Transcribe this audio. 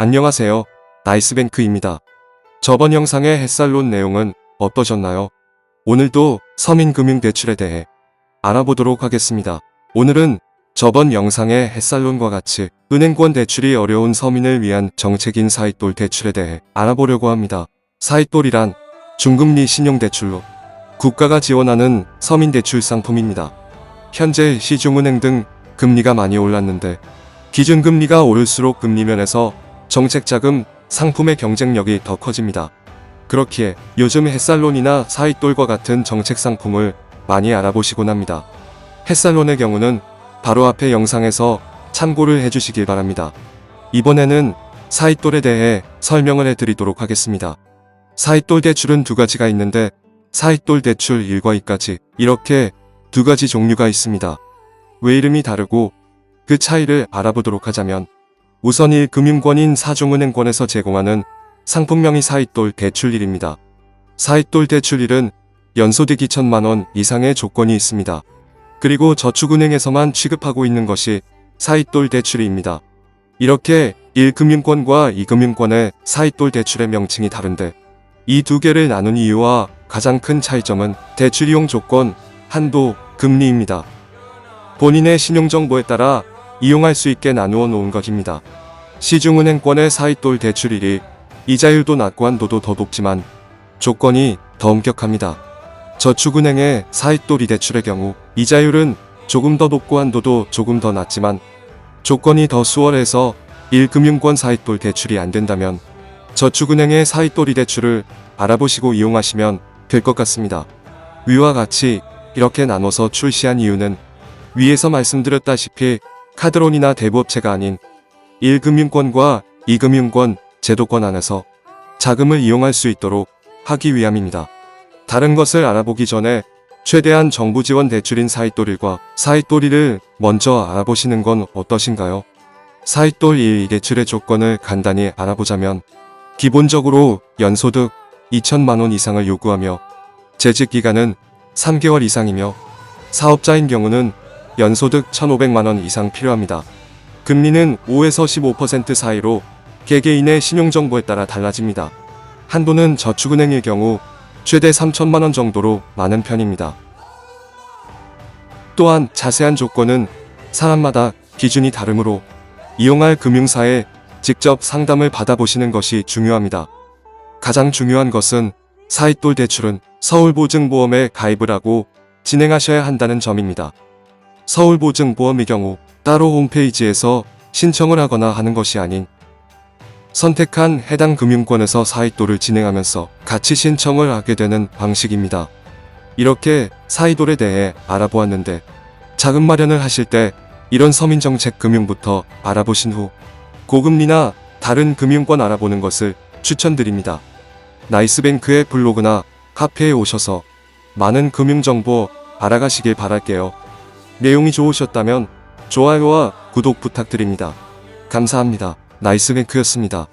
안녕하세요. 나이스뱅크입니다. 저번 영상의 햇살론 내용은 어떠셨나요? 오늘도 서민금융대출에 대해 알아보도록 하겠습니다. 오늘은 저번 영상의 햇살론과 같이 은행권 대출이 어려운 서민을 위한 정책인 사이돌 대출에 대해 알아보려고 합니다. 사이돌이란 중금리 신용대출로 국가가 지원하는 서민대출 상품입니다. 현재 시중은행 등 금리가 많이 올랐는데 기준금리가 오를수록 금리면에서 정책 자금, 상품의 경쟁력이 더 커집니다. 그렇기에 요즘 햇살론이나 사이돌과 같은 정책 상품을 많이 알아보시곤 합니다. 햇살론의 경우는 바로 앞에 영상에서 참고를 해주시길 바랍니다. 이번에는 사이돌에 대해 설명을 해드리도록 하겠습니다. 사이돌 대출은 두 가지가 있는데 사이돌 대출 1과 2까지 이렇게 두 가지 종류가 있습니다. 왜 이름이 다르고 그 차이를 알아보도록 하자면 우선 1금융권인 사중은행권에서 제공하는 상품명이 사이돌 대출1입니다. 사이돌 대출1은 연소득 2천만원 이상의 조건이 있습니다. 그리고 저축은행에서만 취급하고 있는 것이 사이돌 대출입니다. 이렇게 1금융권과 2금융권의 사이돌 대출의 명칭이 다른데 이 두 개를 나눈 이유와 가장 큰 차이점은 대출 이용 조건, 한도, 금리입니다. 본인의 신용정보에 따라 이용할 수 있게 나누어 놓은 것입니다. 시중은행권의 사이돌 대출일이 이자율도 낮고 한도도 더 높지만 조건이 더 엄격합니다. 저축은행의 사이돌이 대출의 경우 이자율은 조금 더 높고 한도도 조금 더 낮지만 조건이 더 수월해서 1금융권 사이돌 대출이 안 된다면 저축은행의 사이돌이 대출을 알아보시고 이용하시면 될 것 같습니다. 위와 같이 이렇게 나눠서 출시한 이유는 위에서 말씀드렸다시피 카드론이나 대부업체가 아닌 1금융권과 2금융권 제도권 안에서 자금을 이용할 수 있도록 하기 위함입니다. 다른 것을 알아보기 전에 최대한 정부 지원 대출인 사이돌1과 사이돌2를 먼저 알아보시는 건 어떠신가요? 사이돌1 대출의 조건을 간단히 알아보자면 기본적으로 연소득 2천만원 이상을 요구하며 재직 기간은 3개월 이상이며 사업자인 경우는 연소득 1,500만원 이상 필요합니다. 금리는 5에서 15% 사이로 개개인의 신용정보에 따라 달라집니다. 한도는 저축은행일 경우 최대 3천만원 정도로 많은 편입니다. 또한 자세한 조건은 사람마다 기준이 다르므로 이용할 금융사에 직접 상담을 받아보시는 것이 중요합니다. 가장 중요한 것은 사이돌 대출은 서울보증보험에 가입을 하고 진행하셔야 한다는 점입니다. 서울보증보험의 경우 따로 홈페이지에서 신청을 하거나 하는 것이 아닌 선택한 해당 금융권에서 사이돌을 진행하면서 같이 신청을 하게 되는 방식입니다. 이렇게 사이돌에 대해 알아보았는데 자금 마련을 하실 때 이런 서민정책 금융부터 알아보신 후 고금리나 다른 금융권 알아보는 것을 추천드립니다. 나이스뱅크의 블로그나 카페에 오셔서 많은 금융정보 알아가시길 바랄게요. 내용이 좋으셨다면 좋아요와 구독 부탁드립니다. 감사합니다. 나이스뱅크였습니다.